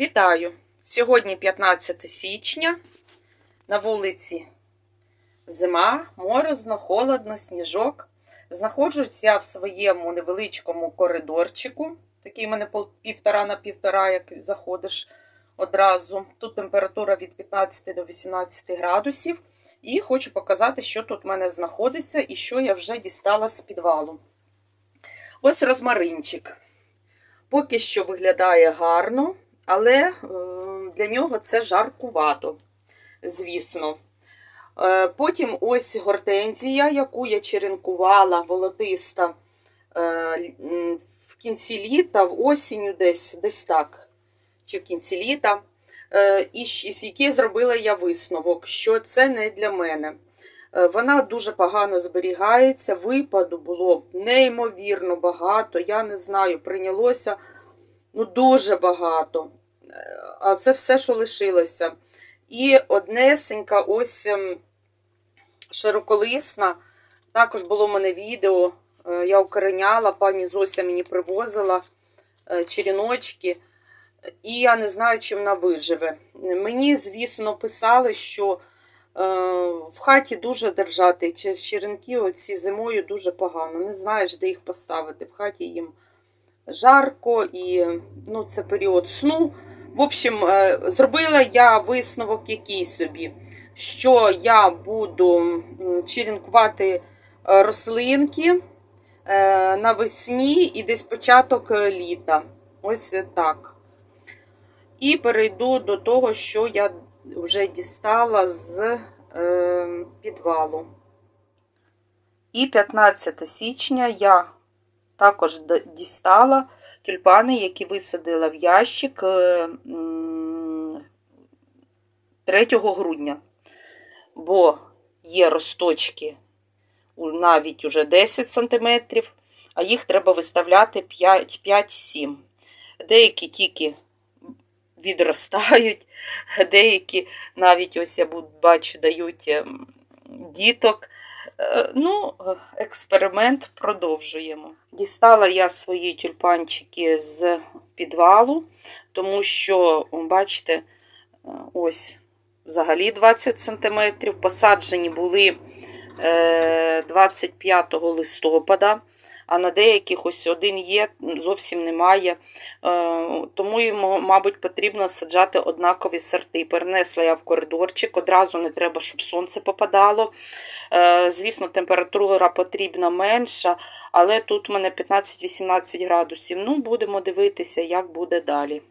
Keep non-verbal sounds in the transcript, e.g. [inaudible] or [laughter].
Вітаю! Сьогодні 15 січня. На вулиці зима, морозно, холодно, сніжок. Знаходжусь я в своєму невеличкому коридорчику. Такий в мене півтора на півтора, як заходиш одразу. Тут температура від 15 до 18 градусів. І хочу показати, що тут в мене знаходиться і що я вже дістала з підвалу. Ось розмаринчик. Поки що виглядає гарно, але е, для нього це жаркувато, звісно. Е, Потім ось гортензія, яку я черенкувала волотиста е, в кінці літа, в осінню десь, десь так, чи в кінці літа, і з який зробила я висновок, що це не для мене. Вона дуже погано зберігається, випаду було неймовірно багато. Я не знаю, прийнялося ну, дуже багато. А це все, що лишилося. І однесенька, ось ем, широколисна. Також було в мене відео. е, Я укореняла, пані Зося мені привозила е, черіночки. І я не знаю, чи вона виживе. Мені, звісно, писали, що е, в хаті дуже держати черенки оці зимою дуже погано. Не знаєш, де їх поставити. В хаті їм жарко і ну, це період сну. В общем, е, зробила я висновок який собі, що я буду черенкувати е, рослинки е, навесні і десь початок літа. Ось так. І перейду до того, що я вже дістала з підвалу. І 15 січня я також дістала тюльпани, які висадила в ящик е, 3 грудня. Бо є росточки навіть уже 10 см, а їх треба виставляти 5-7. Деякі тільки відростають, [laughs] деякі навіть ось я бачу, дають ем, діток. Е, Ну, е, експеримент продовжуємо. Дістала я свої тюльпанчики з підвалу, тому що, бачите, е, ось взагалі 20 см. Посаджені були е, 25 листопада, а на деяких ось один є, зовсім немає. Е, Тому йому, мабуть, потрібно саджати однакові сорти. Перенесла я в коридорчик, одразу не треба, щоб сонце попадало. Е, Звісно, температура потрібна менша, але тут у мене 15-18 градусів. Ну, будемо дивитися, як буде далі.